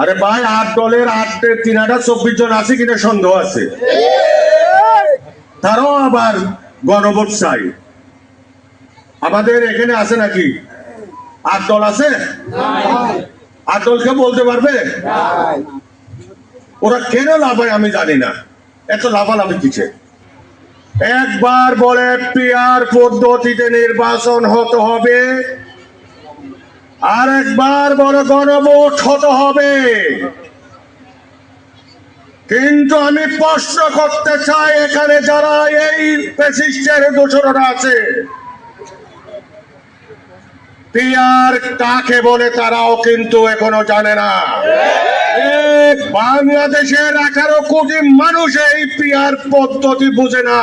আরে ভাই, আট দলের আট তিন হাজার চব্বিশ জন আছে কিনা সন্দেহ আছে? তারাও আবার গণভোট চাই। আমাদের এখানে আছে নাকি? আট দল আছে? আট দলকে বলতে পারবে? ওরা কেন লাভায় আমি জানি না। এত লাভালাভি কিসে একবার বলে পিয়ার পদ্ধতিতে নির্বাচন হতে হবে। আর একবার বড় গণভোট হতে হবে। কিন্তু আমি প্রশ্ন করতে চাই, এখানে যারা এই পেসিস্টের দোষররা আছে, পিয়ার কাকে বলে তারাও কিন্তু এখনও জানে না। বাংলাদেশের আঠারো কোটি মানুষ এই পিয়ার পদ্ধতি বুঝে না।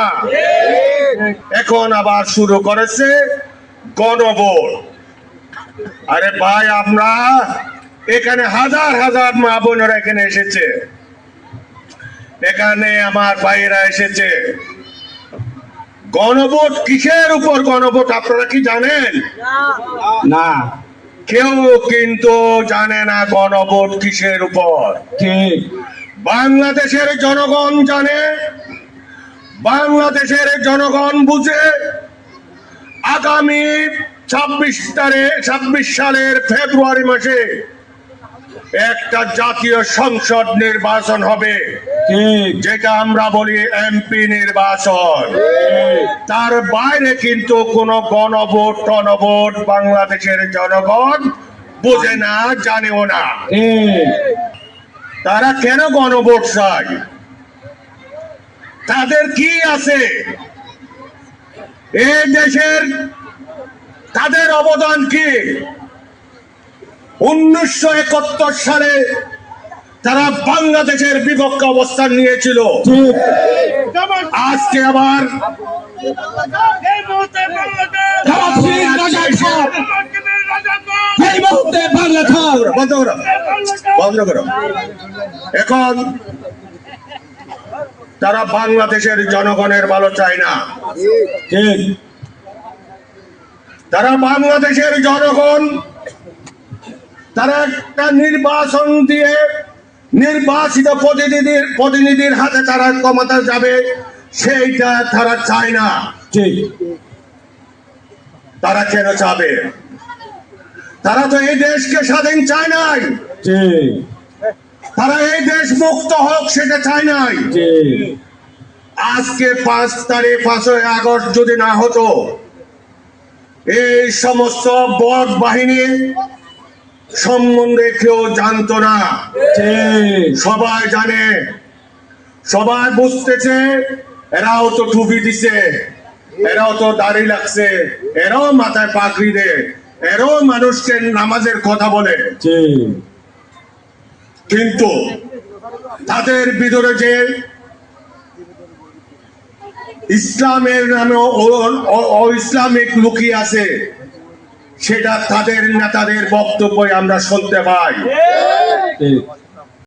এখন আবার শুরু করেছে গণভোট। আরে ভাই আমরা এখানে হাজার হাজার মা বোনেরা এখানে এসেছে। এখানে আমার ভাইয়েরা এসেছে। গণভোট কিসের উপর গণভোট আপনারা কি জানেন? না। কেউ কিন্তু জানে না গণভোট কিসের উপর। বাংলাদেশের জনগণ জানে বাংলাদেশের জনগণ বুঝে আগামী ছাব্বিশ তারিখ ছাব্বিশ সালের ফেব্রুয়ারি মাসে একটা জাতীয় সংসদ নির্বাচন হবে যেটা আমরা বলি এমপি নির্বাচন। তার বাইরে কিন্তু কোনো গণভোট টনভোট বাংলাদেশের জনগণ বোঝে না জানেও না। তারা কেন গণভোট চায়? তাদের কি আছে? এই দেশের তাদের অবদান কি? উনিশশো একাত্তর সালে তারা বাংলাদেশের বিপক্ষে অবস্থান নিয়েছিল। আজকে আবার এখন তারা বাংলাদেশের জনগণের ভালো চায় না। ঠিক। তারা বাংলাদেশের জনগণ তারা একটা নির্বাচন দিয়ে নির্বাচিত প্রতিনিধির প্রতিনিধির হাতে তারা ক্ষমতা যাবে সেইটা তারা চায় না। তারা কেন চাবে? তারা তো এই দেশকে স্বাধীন চায় নাই। তারা এই দেশ মুক্ত হোক সেটা চায় নাই। আজকে পাঁচ তারিখ পাঁচই আগস্ট যদি না হতো এই সমস্ত বট বাহিনী সম্বন্ধে কেউ জানতো না। সবাই জানে। সবাই বুঝতেছে এরাও তো টুপি দিছে এরাও তো দাড়ি লাগছে এরাও মাথায় পাগড়ি দে এরাও মানুষকে নামাজের কথা বলে। কিন্তু তাদের ভিতরে যে ইসলামের নামে ইসলামিক লুকিয়ে আছে। সেটা তাদের নেতাদের বক্তব্য আমরা শুনতে পাই।